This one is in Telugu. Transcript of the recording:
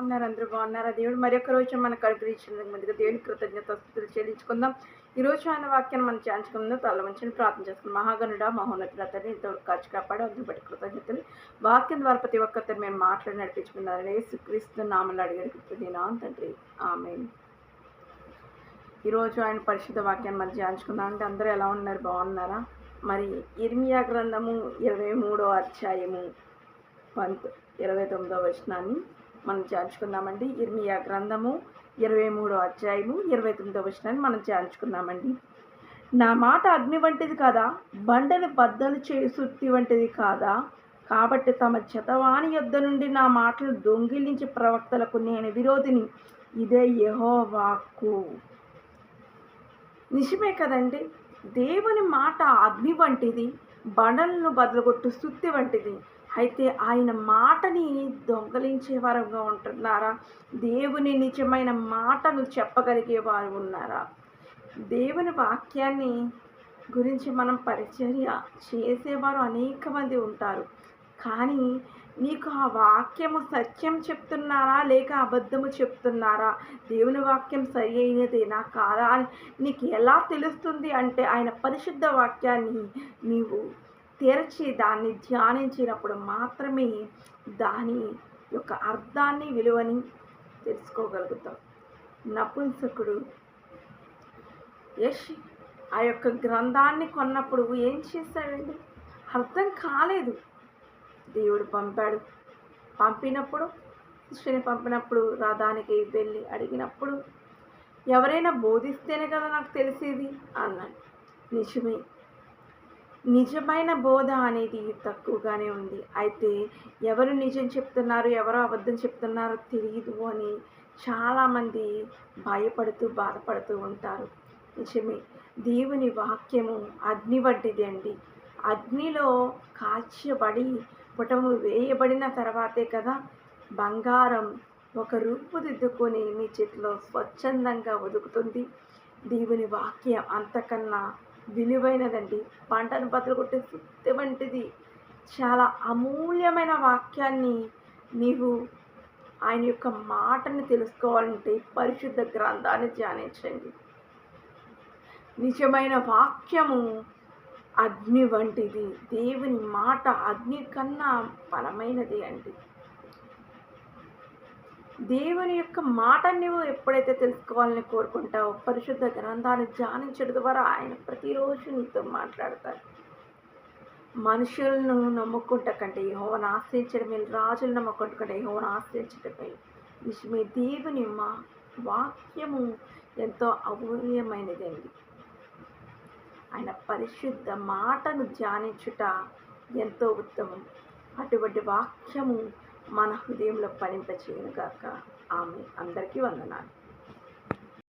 ఉన్నారు అందరూ బాగున్నారా? దేవుడు మరి ఒక్క రోజు మనకు అనుగ్రహించినందుకు ముందుగా దేవుని కృతజ్ఞత స్థుతులు చెల్లించుకుందాం. ఈ రోజు ఆయన వాక్యాన్ని మనం చేయించుకుందాం తల ప్రార్థన చేసుకుందాం. మహాగనుడ మహోన్నతుడ తండ్రి ఇంతవరకు కాచి కాపాడు అందుకు బట్టి కృతజ్ఞతలు. వాక్యం ద్వారా ప్రతి ఒక్కరితో మేము మాట్లాడి నడిపించుకున్నారని సుక్రీస్తు నామలు అడిగాడు నేను తండ్రి ఆమె ఈరోజు ఆయన పరిశుద్ధ వాక్యాన్ని మనం చేయించుకుందాం అంటే అందరూ ఎలా ఉన్నారు? బాగున్నారా? మరి ఇర్మియా గ్రంథము ఇరవై మూడో అధ్యాయము పంత్ ఇరవై తొమ్మిదో వచనాన్ని మనం చేర్చుకుందామండి ఇర్మియా గ్రంథము ఇరవై మూడో అధ్యాయము ఇరవై తొమ్మిదో విషయాన్ని మనం చేర్చుకుందామండి నా మాట అగ్ని వంటిది కాదా? బండని బద్దలు చేసుర్తి సుత్తి వంటిది కాదా? కాబట్టి తమ చతవాణి యొద్ద నుండి నా మాటలు దొంగిలించి ప్రవక్తలకు నేను విరోధిని. ఇదే యహో వాక్కు నిజమే కదండి? దేవుని మాట అగ్ని వంటిది బండలను బదలగొట్టు సుత్తి వంటిది. అయితే ఆయన మాటని దొంగలించే వారుగా ఉంటున్నారా? దేవుని నిజమైన మాటను చెప్పగలిగే వారు ఉన్నారా? దేవుని వాక్యాన్ని గురించి మనం పరిచర్య చేసేవారు అనేక మంది ఉంటారు. కానీ నీకు ఆ వాక్యము సత్యం చెప్తున్నారా? లేక అబద్ధము చెప్తున్నారా? దేవుని వాక్యం సరి అయినదేనా కాదా అని నీకు ఎలా తెలుస్తుంది అంటే ఆయన పరిశుద్ధ వాక్యాన్ని నీవు తెరచి దాన్ని ధ్యానించినప్పుడు మాత్రమే దాని యొక్క అర్థాన్ని విలువని తెలుసుకోగలుగుతాం. నపుంసకుడు యష్ ఆ యొక్క గ్రంథాన్ని కొన్నప్పుడు ఏం చేశాడండి? అర్థం కాలేదు. దేవుడు పంపాడు. పంపినప్పుడు శిష్యుని పంపినప్పుడు రథానికి వెళ్ళి అడిగినప్పుడు ఎవరైనా బోధిస్తేనే కదా నాకు తెలిసేది? అన్నాడు. నిజమే. నిజమైన బోధ అనేది తక్కువగానే ఉంది. అయితే ఎవరు నిజం చెప్తున్నారు ఎవరు అబద్ధం చెప్తున్నారో తెలియదు అని చాలామంది భయపడుతూ బాధపడుతూ ఉంటారు. నిజమే దేవుని వాక్యము అగ్ని వంటిది అండి. అగ్నిలో కాల్చబడి పుటము వేయబడిన తర్వాతే కదా బంగారం ఒక రూపుదిద్దుకొని మీ చేతిలో స్వచ్ఛందంగా ఒదుకుతుంది. దేవుని వాక్యం అంతకన్నా విలువైనదండి. పంటను బద్దలుకొట్టే సుత్తి వంటిది. చాలా అమూల్యమైన వాక్యాన్ని నీవు ఆయన యొక్క మాటను తెలుసుకోవాలంటే పరిశుద్ధ గ్రంథాన్ని ధ్యానించండి. నిజమైన వాక్యము అగ్ని వంటిది. దేవుని మాట అగ్ని కన్నా బలమైనది అండి. దేవుని యొక్క మాట నువ్వు ఎప్పుడైతే తెలుసుకోవాలని కోరుకుంటావో పరిశుద్ధ గ్రంథాన్ని ధ్యానించడం ద్వారా ఆయన ప్రతిరోజు నీతో మాట్లాడతారు మనుషులను నమ్ముకుంటా కంటే యహోవను ఆశ్రయించడం మేలు రాజులను నమ్ముకుంట కంటే యహోవను ఆశ్రయించడం మేలు నిజమే దేవుని మా వాక్యము ఎంతో అమూల్యమైనదండి ఆయన పరిశుద్ధ మాటను ధ్యానించుట ఎంతో ఉత్తమం. అటువంటి వాక్యము మన హృదయంలో పనింపచేయను గాక. ఆమె అందరికీ వందనాలు.